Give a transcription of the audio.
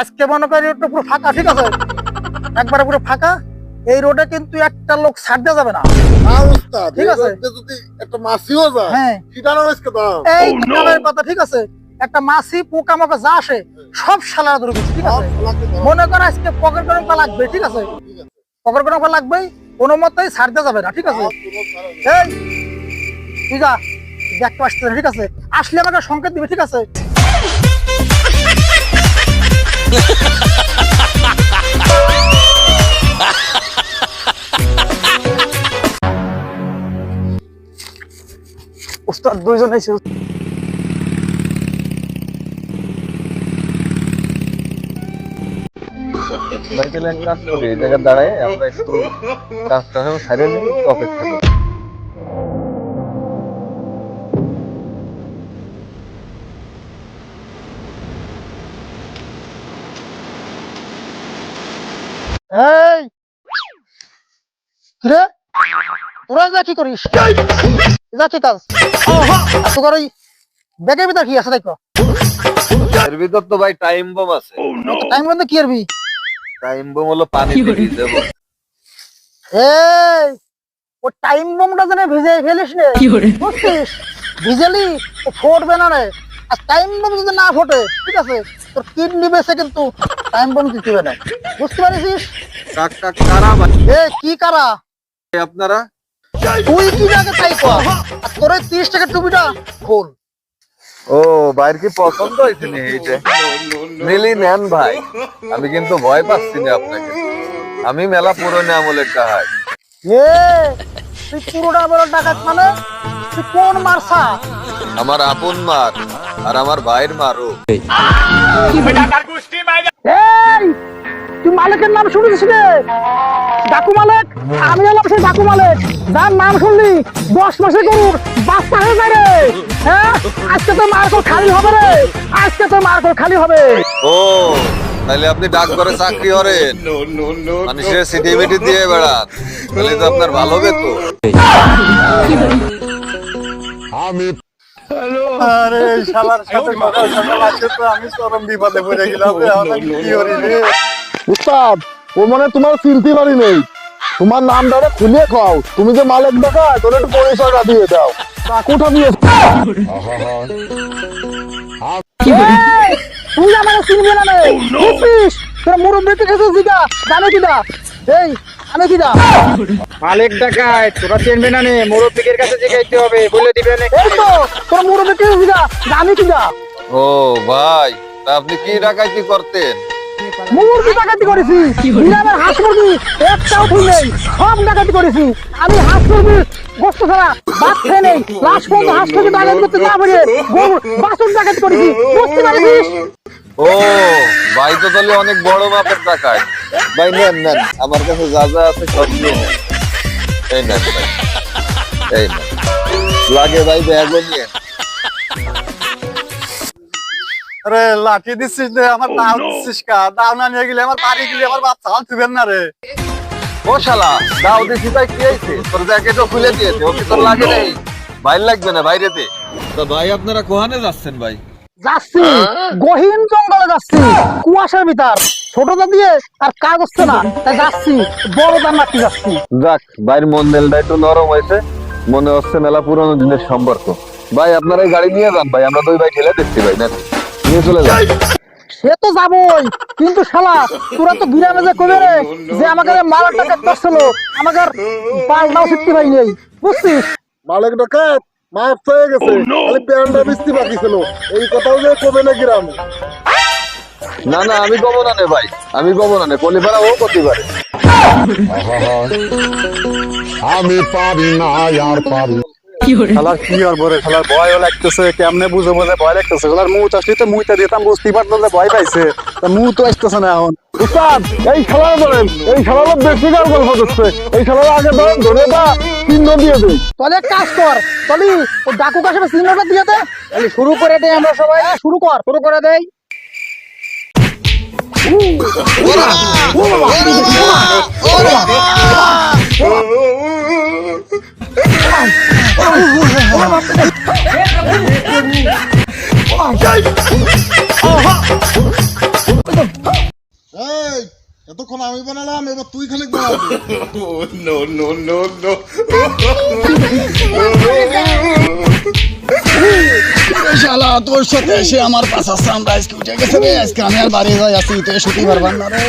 আজকে মনে করি রোডটা পুরো ফাঁকা ঠিক আছে? একবারে পুরো ফাঁকা। এই রোডে কিন্তু একটা লোক ছাড় দেওয়া যাবে না। না ঠিক আছে। একটা মাছিও যায় হ্যাঁ। এই কথা ঠিক আছে? একটা মাছি পোকা মাকা যা আসে সব শালারা ধরে ঠিক আছে? মনে করো আজকে পকেট গরম পা লাগবে ঠিক আছে? পকেট গরম পা লাগবেই কোনো মতেই ছাড় দেওয়া যাবে না ঠিক আছে? এই তুই যা দেখতে আসতে ঠিক আছে? আসলে আমাকে সংকেত দিবে ঠিক আছে? দুইজন এসে ভাই তাহলে এক কাজ করি এই জায়গায় দাঁড়ায় আমরা একটু কাজটা সাইডে নিয়ে অপেক্ষা করি। তোরা যা কি করিস? যা কি কাজ? তোর ওই ব্যাগের ভিতর কি আছে দেখো? এর ভিতর তো ভাই টাইম বম আছে। টাইম বন্ধ কি করবি? টাইম বম হলো পানি দিয়ে দেবো এই ও টাইম বোমটা যেন ভিজে ফেলিস রে বুঝছিস? ভিজেলি ও ফুটবে না রে। আর টাইম বোম যদি না ফোটে ঠিক আছে? তোর কিডনি বেসে কিন্তু টাইম বোম দিতে হবে না। বুঝতে পারিস? কাক কাক কারা ভাই? এ কি কারা? আপনারা? তুই কি জায়গা তাই কর? আর তোর ওই তিরিশ টাকার টুপিটা খোল। ও বাইর কি পছন্দ হয়েছে এইটা? নিলি নেন ভাই আমি কিন্তু ভয় পাচ্ছি না আপনাকে। আমি মেলা পুরনো আমলের কাহাই এ তুই পুরোটা বড় ডাকাত মানে? তুই কোন মারসা? আমার আপন মার আর আমার ভাইয়ের মারও। তুই মালিকের নাম শুনেছিস রে ডাকু মালিক? আমি হলাম সেই ডাকু মালিক যার নাম শুনলি দশ মাসে গরুর বাচ্চা হয়ে যায় রে। হ্যাঁ? আজকে তো মার্কল খালি হবে রে। আজকে তো মার্কল খালি হবে। ও তাহলে আপনি ডাক করে চাকরি করেন। মানুষের সিটি মিটি দিয়ে বেড়ান। তাহলে তো আপনার ভালো আরে শালার সাথে আজকে তো আমি চরম বিপদে পড়ে গেলাম রে, এখন আমি কি করি রে? উস্তাদ ও মানে তোমার চিনতে পারি নেই। তোমার নামটা খুলে খাও। তুমি যে মালিক দেখা তোর একটু পয়সাটা দিয়ে দাও। টাকুটা দিয়ে তুই আমার চিনবি না রে। বুঝছিস তোর মুরব্বী থেকে জিগা? জানে কিনা এই আমি কিনা মালিক ডাকায় তোরা চেনবে না নে মুরব্বিকের কাছে জিগাইতে হবে বলে দিবে না। এই তো তোর মুরব্বী থেকে জিগা? জানি কিনা ও ভাই আপনি কি ডাকাইতি করতেন? মুরগি ডাকাতি করেছি। গ্রামের হাঁস মুরগি একটাও ভুল নেই সব ডাকাতি করেছি। আমি হাঁস মুরগির গোস্ত ছাড়া ভাত খেয়ে নেই। লাস্ট পর্যন্ত হাঁস মুরগি ডাকাতি করতে না পারে বাসন ডাকাতি করেছি। বুঝতে পারছিস? ও ভাই তো তাহলে অনেক বড় মাপের টাকায় ভাই নেন নেন আমার কাছে যা যা আছে সব নিয়ে নেন। এই নেন ভাই। এই নেন। লাগে ভাই ব্যাগও নিয়ে আরে লাঠি দিচ্ছিস রে আমার দাও দিচ্ছিস কা? দাও না নিয়ে গেলে আমার বাড়ি গেলে আমার বাচ্চা হাল থুবেন না রে। ও শালা দাও দিছি তাই কি হয়েছে তোর জ্যাকেটও খুলে দিয়েছে ওকে তোর লাগে নেই? ভাই লাগবে না বাইরে দে। তো ভাই আপনারা কোহানে যাচ্ছেন ভাই? যাচ্ছি গহীন জঙ্গলে যাচ্ছি কুয়াশার ভিতর। ছোটটা দিয়ে আর কাজ হচ্ছে না তাই যাচ্ছি বড় দাম যাচ্ছি। যাক ভাইয়ের মন একটু নরম হয়েছে। মনে হচ্ছে মেলা পুরনো দিনের সম্পর্ক। ভাই আপনারা এই গাড়ি নিয়ে যান ভাই আমরা দুই ভাই ঠেলে দেখছি ভাই না? নিয়ে চলে যান সে তো যাবই কিন্তু শালা তোরা তো গ্রামে যে কবে রে যে আমাকে মালার টাকা আমাকে পাল্টাও শিখতে পারি নেই বুঝছিস? মালিক ডাকাত মাপ হয়ে গেছে খালি প্যান্টটা বাকি ছিল এই কথাও যে কবে না গ্রামে না না আমি গমো না নে ভাই আমি গমো না নে কলিপাড়া ও করতে পারে আমি পারি না আর পারি শালার কি আর বলে শালার ভয়ও লাগতেছে কেমনে বুঝে বলে ভয় লাগতেছে শালার মুখ আসলে তো মুইটা দিতাম বুঝতেই পারতো যে ভয় পাইছে তা তো আসতেছে না এখন উস্তাদ এই শালার বলেন এই শালার বেশি কার গল্প করছে এই শালার আগে ধর ধরে দা চিহ্ন দিয়ে দেই তাহলে এক কাজ কর তাহলে ও ডাকু কাছে সিগন্যালটা দিয়ে দে তাহলে শুরু করে দেই আমরা সবাই হ্যাঁ, শুরু কর শুরু করে দেই এই এতক্ষণ আমি বানালাম এবার তুই খানিক শালা তোর সাথে এসে আমার পাশা সামরা আজকে উঠে গেছে রে? আজকে আমি আর বাড়ি যাই আসি তুই শুটি পারবার না রে।